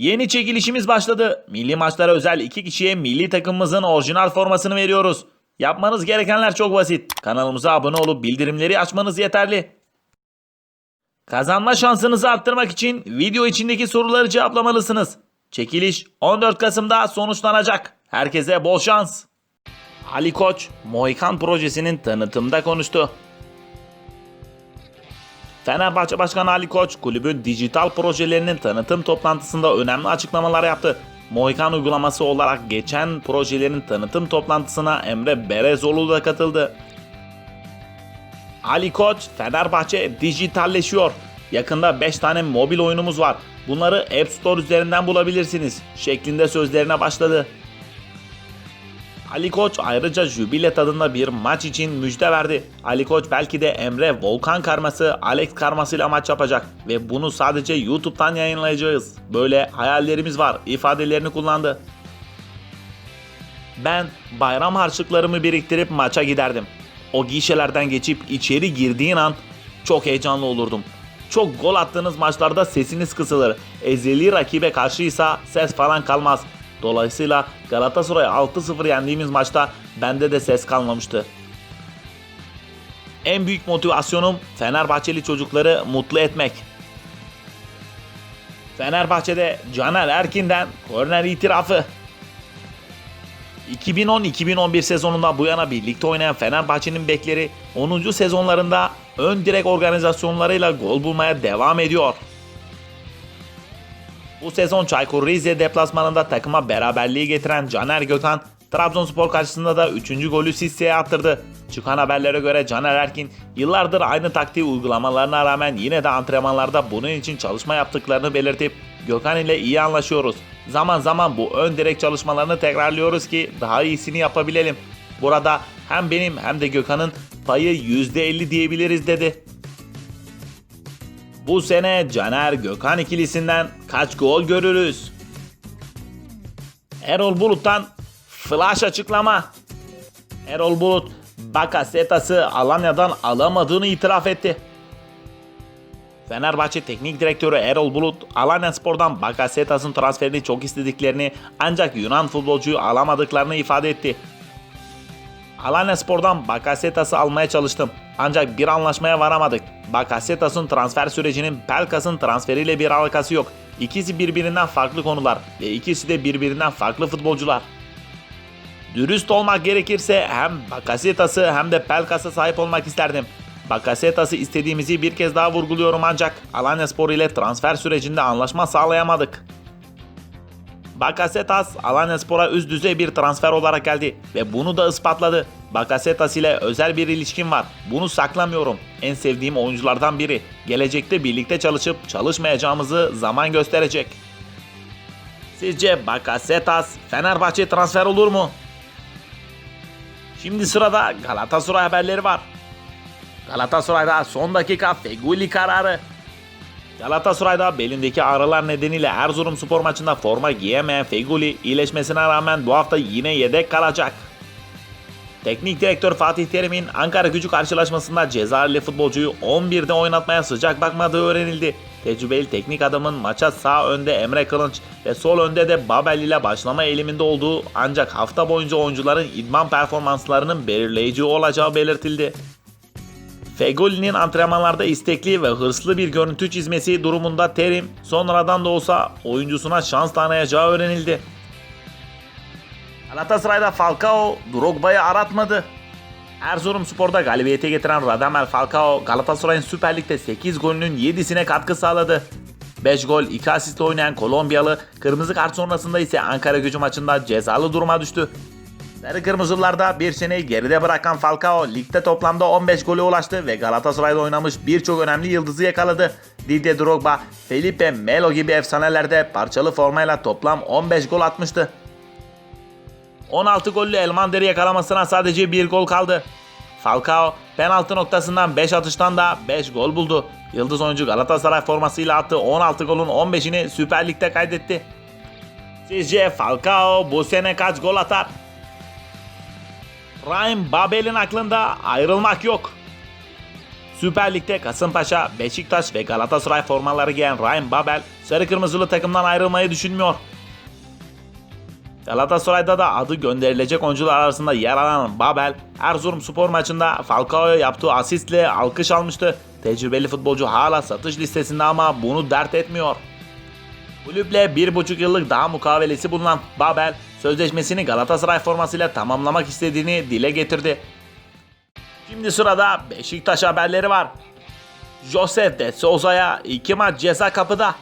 Yeni çekilişimiz başladı. Milli maçlara özel iki kişiye milli takımımızın orijinal formasını veriyoruz. Yapmanız gerekenler çok basit. Kanalımıza abone olup bildirimleri açmanız yeterli. Kazanma şansınızı arttırmak için video içindeki soruları cevaplamalısınız. Çekiliş 14 Kasım'da sonuçlanacak. Herkese bol şans. Ali Koç, Mohikan projesinin tanıtımda konuştu. Fenerbahçe Başkanı Ali Koç kulübün dijital projelerinin tanıtım toplantısında önemli açıklamalar yaptı. Mohikan uygulaması olarak geçen projelerin tanıtım toplantısına Emre Berezoğlu da katıldı. Ali Koç, Fenerbahçe dijitalleşiyor. Yakında 5 tane mobil oyunumuz var. Bunları App Store üzerinden bulabilirsiniz. Şeklinde sözlerine başladı. Ali Koç ayrıca jübile tadında bir maç için müjde verdi. Ali Koç belki de Emre Volkan karması Alex karmasıyla maç yapacak ve bunu sadece YouTube'dan yayınlayacağız. Böyle hayallerimiz var ifadelerini kullandı. Ben bayram harçlıklarımı biriktirip maça giderdim. O gişelerden geçip içeri girdiğin an çok heyecanlı olurdum. Çok gol attığınız maçlarda sesiniz kısılır. Ezeli rakibe karşıysa ses falan kalmaz. Dolayısıyla Galatasaray 6-0 yendiğimiz maçta bende de ses kalmamıştı. En büyük motivasyonum Fenerbahçeli çocukları mutlu etmek. Fenerbahçe'de Caner Erkin'den korner itirafı. 2010-2011 sezonunda bu yana birlikte oynayan Fenerbahçe'nin bekleri 10. sezonlarında ön direk organizasyonlarıyla gol bulmaya devam ediyor. Bu sezon Çaykur Rize deplasmanında takıma beraberliği getiren Caner Gökhan, Trabzonspor karşısında da 3. golü Sisse'ye attırdı. Çıkan haberlere göre Caner Erkin yıllardır aynı taktiği uygulamalarına rağmen yine de antrenmanlarda bunun için çalışma yaptıklarını belirtip Gökhan ile iyi anlaşıyoruz. Zaman zaman bu ön direk çalışmalarını tekrarlıyoruz ki daha iyisini yapabilelim. Burada hem benim hem de Gökhan'ın payı %50 diyebiliriz dedi. Bu sene Caner Gökhan ikilisinden kaç gol görürüz? Erol Bulut'tan flash açıklama. Erol Bulut Bakasetas'ı Alanya'dan alamadığını itiraf etti. Fenerbahçe Teknik Direktörü Erol Bulut, Alanya Spor'dan Bakasetas'ın transferini çok istediklerini ancak Yunan futbolcuyu alamadıklarını ifade etti. Alanya Spor'dan Bakasetas'ı almaya çalıştım. Ancak bir anlaşmaya varamadık. Bakasetas'ın transfer sürecinin Pelkas'ın transferiyle bir alakası yok. İkisi birbirinden farklı konular ve ikisi de birbirinden farklı futbolcular. Dürüst olmak gerekirse hem Bakasetas'ı hem de Pelkas'a sahip olmak isterdim. Bakasetas'ı istediğimizi bir kez daha vurguluyorum ancak Alanya Spor ile transfer sürecinde anlaşma sağlayamadık. Bakasetas Alanyaspor'a üst düzey bir transfer olarak geldi ve bunu da ispatladı. Bakasetas ile özel bir ilişkim var. Bunu saklamıyorum. En sevdiğim oyunculardan biri. Gelecekte birlikte çalışıp çalışmayacağımızı zaman gösterecek. Sizce Bakasetas Fenerbahçe transfer olur mu? Şimdi sırada Galatasaray haberleri var. Galatasaray'da son dakika Feguli kararı. Galatasaray'da belindeki ağrılar nedeniyle Erzurum spor maçında forma giyemeyen Feguli iyileşmesine rağmen bu hafta yine yedek kalacak. Teknik direktör Fatih Terim'in Ankara gücü karşılaşmasında Cezayirli futbolcuyu 11'de oynatmaya sıcak bakmadığı öğrenildi. Tecrübeli teknik adamın maça sağ önde Emre Kılınç ve sol önde de Babel ile başlama eğiliminde olduğu ancak hafta boyunca oyuncuların idman performanslarının belirleyici olacağı belirtildi. Fegoli'nin antrenmanlarda istekli ve hırslı bir görüntü çizmesi durumunda Terim sonradan da olsa oyuncusuna şans tanıyacağı öğrenildi. Galatasaray'da Falcao Drogba'yı aratmadı. Erzurum Spor'da galibiyete getiren Radamel Falcao Galatasaray'ın Süper Lig'de 8 golünün 7'sine katkı sağladı. 5 gol 2 asist oynayan Kolombiyalı kırmızı kart sonrasında ise Ankara gücü maçında cezalı duruma düştü. Sarı Kırmızılarda bir seneyi geride bırakan Falcao ligde toplamda 15 gole ulaştı ve Galatasaray'da oynamış birçok önemli yıldızı yakaladı. Didier Drogba, Felipe Melo gibi efsanelerde parçalı formayla toplam 15 gol atmıştı. 16 gollü Elmander'i yakalamasına sadece bir gol kaldı. Falcao penaltı noktasından 5 atıştan da 5 gol buldu. Yıldız oyuncu Galatasaray formasıyla attığı 16 golün 15'ini Süper Lig'de kaydetti. Sizce Falcao bu sene kaç gol atar? Ryan Babel'in aklında ayrılmak yok. Süper Lig'de Kasımpaşa, Beşiktaş ve Galatasaray formaları giyen Ryan Babel sarı kırmızılı takımdan ayrılmayı düşünmüyor. Galatasaray'da da adı gönderilecek oyuncular arasında yer alan Babel, Erzurum spor maçında Falcao'ya yaptığı asistle alkış almıştı. Tecrübeli futbolcu hala satış listesinde ama bunu dert etmiyor. Kulüple bir buçuk yıllık daha mukavelesi bulunan Babel, sözleşmesini Galatasaray formasıyla tamamlamak istediğini dile getirdi. Şimdi sırada Beşiktaş haberleri var. Josef de Souza'ya iki maç ceza kapıda.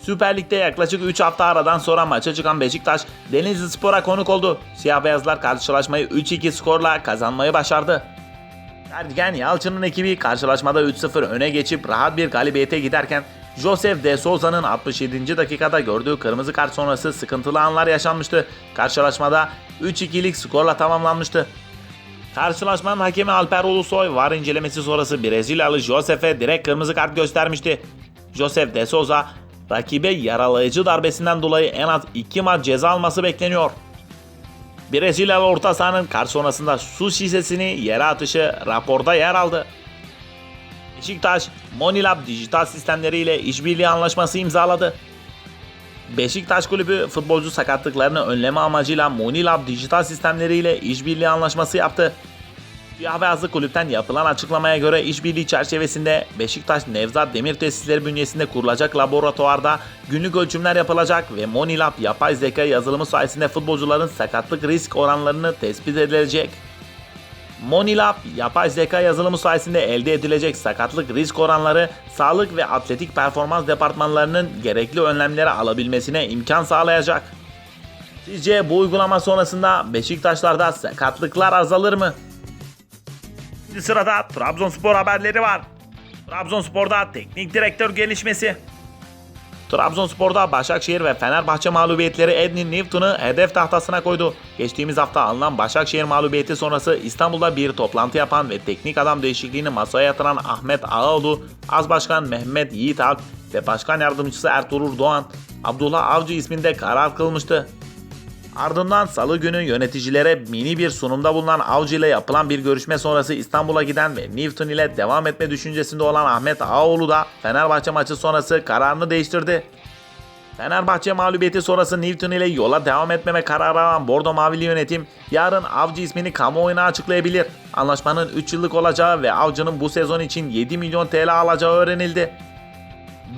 Süper Lig'de yaklaşık 3 hafta aradan sonra maça çıkan Beşiktaş, Denizli Spor'a konuk oldu. Siyah beyazlar karşılaşmayı 3-2 skorla kazanmayı başardı. Sergen Yalçın'ın ekibi karşılaşmada 3-0 öne geçip rahat bir galibiyete giderken Josef de Souza'nın 67. dakikada gördüğü kırmızı kart sonrası sıkıntılı anlar yaşanmıştı. Karşılaşmada 3-2'lik skorla tamamlanmıştı. Karşılaşmanın hakemi Alper Ulusoy var incelemesi sonrası Brezilyalı Josef'e direkt kırmızı kart göstermişti. Josef de Souza rakibe yaralayıcı darbesinden dolayı en az 2 maç ceza alması bekleniyor. Brezilyalı orta sahanın kart sonrasında su şişesini yere atışı raporda yer aldı. Beşiktaş, Monilab dijital sistemleriyle işbirliği anlaşması imzaladı. Beşiktaş Kulübü futbolcu sakatlıklarını önleme amacıyla Monilab dijital sistemleriyle işbirliği anlaşması yaptı. Siyah beyazlı kulüpten yapılan açıklamaya göre işbirliği çerçevesinde Beşiktaş Nevzat Demir Tesisleri bünyesinde kurulacak laboratuvarda günlük ölçümler yapılacak ve Monilab yapay zeka yazılımı sayesinde futbolcuların sakatlık risk oranlarını tespit edilecek. Monilab yapay zeka yazılımı sayesinde elde edilecek sakatlık risk oranları sağlık ve atletik performans departmanlarının gerekli önlemleri alabilmesine imkan sağlayacak. Sizce bu uygulama sonrasında Beşiktaşlarda sakatlıklar azalır mı? Şimdi sırada Trabzonspor haberleri var. Trabzonspor'da teknik direktör gelişmesi. Trabzonspor'da Başakşehir ve Fenerbahçe mağlubiyetleri Edwin Newton'u hedef tahtasına koydu. Geçtiğimiz hafta alınan Başakşehir mağlubiyeti sonrası İstanbul'da bir toplantı yapan ve teknik adam değişikliğini masaya yatıran Ahmet Ağaoğlu, Az Başkan Mehmet Yiğit Alp ve Başkan Yardımcısı Ertuğrul Doğan, Abdullah Avcı isminde karar kılmıştı. Ardından salı günü yöneticilere mini bir sunumda bulunan Avcı ile yapılan bir görüşme sonrası İstanbul'a giden ve Newton ile devam etme düşüncesinde olan Ahmet Ağaoğlu da Fenerbahçe maçı sonrası kararını değiştirdi. Fenerbahçe mağlubiyeti sonrası Newton ile yola devam etmeme kararı alan Bordo Mavili yönetim yarın Avcı ismini kamuoyuna açıklayabilir. Anlaşmanın 3 yıllık olacağı ve Avcı'nın bu sezon için 7 milyon TL alacağı öğrenildi.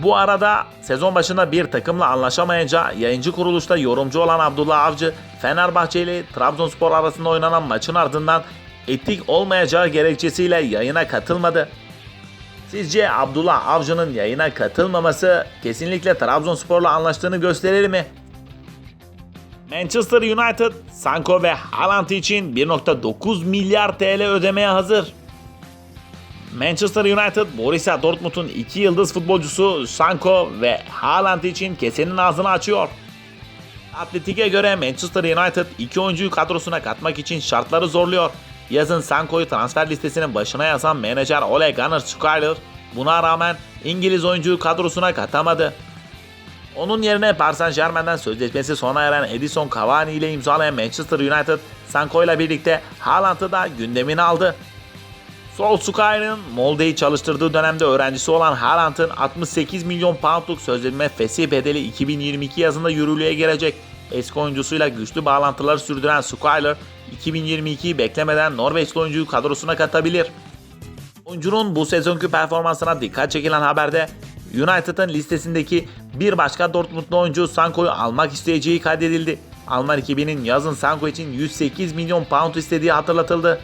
Bu arada sezon başında bir takımla anlaşamayınca yayıncı kuruluşta yorumcu olan Abdullah Avcı, Fenerbahçe ile Trabzonspor arasında oynanan maçın ardından etik olmayacağı gerekçesiyle yayına katılmadı. Sizce Abdullah Avcı'nın yayına katılmaması kesinlikle Trabzonspor'la anlaştığını gösterir mi? Manchester United, Sanko ve Haaland için 1.9 milyar TL ödemeye hazır. Manchester United, Borussia Dortmund'un iki yıldız futbolcusu Sanko ve Haaland için kesenin ağzını açıyor. Atletik'e göre Manchester United iki oyuncuyu kadrosuna katmak için şartları zorluyor. Yazın Sanko'yu transfer listesinin başına yazan menajer Ole Gunnar Solskjaer buna rağmen İngiliz oyuncuyu kadrosuna katamadı. Onun yerine Paris Saint Germain'den sözleşmesi sona eren Edison Cavani ile imzalayan Manchester United, Sanko ile birlikte Haaland'ı da gündemine aldı. Solskjaer'in Molde'yi çalıştırdığı dönemde öğrencisi olan Haaland'ın 68 milyon poundluk sözleşme fesih bedeli 2022 yazında yürürlüğe girecek. Eski oyuncusuyla güçlü bağlantıları sürdüren Solskjaer, 2022'yi beklemeden Norveçli oyuncuyu kadrosuna katabilir. Oyuncunun bu sezonki performansına dikkat çekilen haberde United'ın listesindeki bir başka Dortmundlu oyuncu Sanko'yu almak isteyeceği kaydedildi. Alman ekibinin yazın Sanko için 108 milyon pound istediği hatırlatıldı.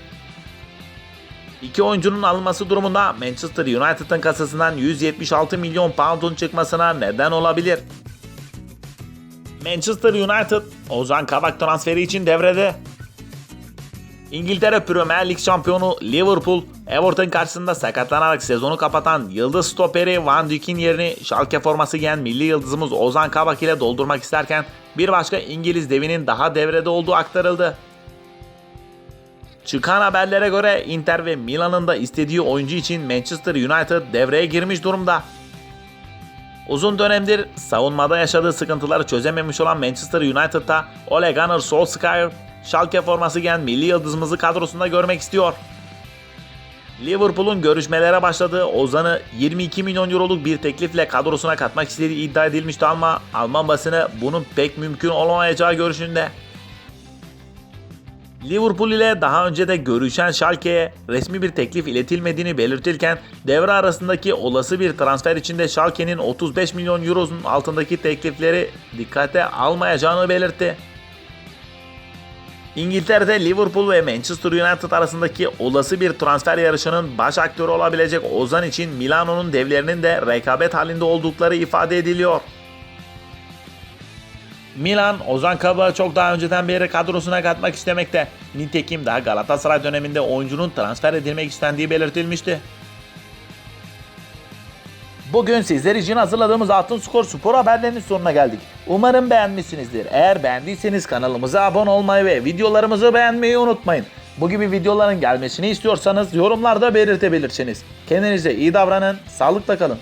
İki oyuncunun alınması durumunda Manchester United'ın kasasından 176 milyon pound'un çıkmasına neden olabilir. Manchester United, Ozan Kabak transferi için devrede. İngiltere Premier Lig şampiyonu Liverpool, Everton karşısında sakatlanarak sezonu kapatan yıldız stoperi Van Dijk'in yerini Schalke forması giyen milli yıldızımız Ozan Kabak ile doldurmak isterken bir başka İngiliz devinin daha devrede olduğu aktarıldı. Çıkan haberlere göre Inter ve Milan'ın da istediği oyuncu için Manchester United devreye girmiş durumda. Uzun dönemdir savunmada yaşadığı sıkıntıları çözememiş olan Manchester United'da Ole Gunnar Solskjaer, Schalke forması giyen milli yıldızımızı kadrosunda görmek istiyor. Liverpool'un görüşmelere başladığı Ozan'ı 22 milyon euroluk bir teklifle kadrosuna katmak istediği iddia edilmişti ama Alman basını bunun pek mümkün olamayacağı görüşünde. Liverpool ile daha önce de görüşen Schalke'ye resmi bir teklif iletilmediğini belirtirken devre arasındaki olası bir transfer içinde Schalke'nin 35 milyon eurosunun altındaki teklifleri dikkate almayacağını belirtti. İngiltere'de Liverpool ve Manchester United arasındaki olası bir transfer yarışının baş aktörü olabilecek Ozan için Milano'nun devlerinin de rekabet halinde oldukları ifade ediliyor. Milan, Ozan Kabak'ı çok daha önceden beri kadrosuna katmak istemekte. Nitekim daha Galatasaray döneminde oyuncunun transfer edilmek istendiği belirtilmişti. Bugün sizler için hazırladığımız Altın Skor spor haberlerinin sonuna geldik. Umarım beğenmişsinizdir. Eğer beğendiyseniz kanalımıza abone olmayı ve videolarımızı beğenmeyi unutmayın. Bu gibi videoların gelmesini istiyorsanız yorumlarda belirtebilirsiniz. Kendinize iyi davranın, sağlıkla kalın.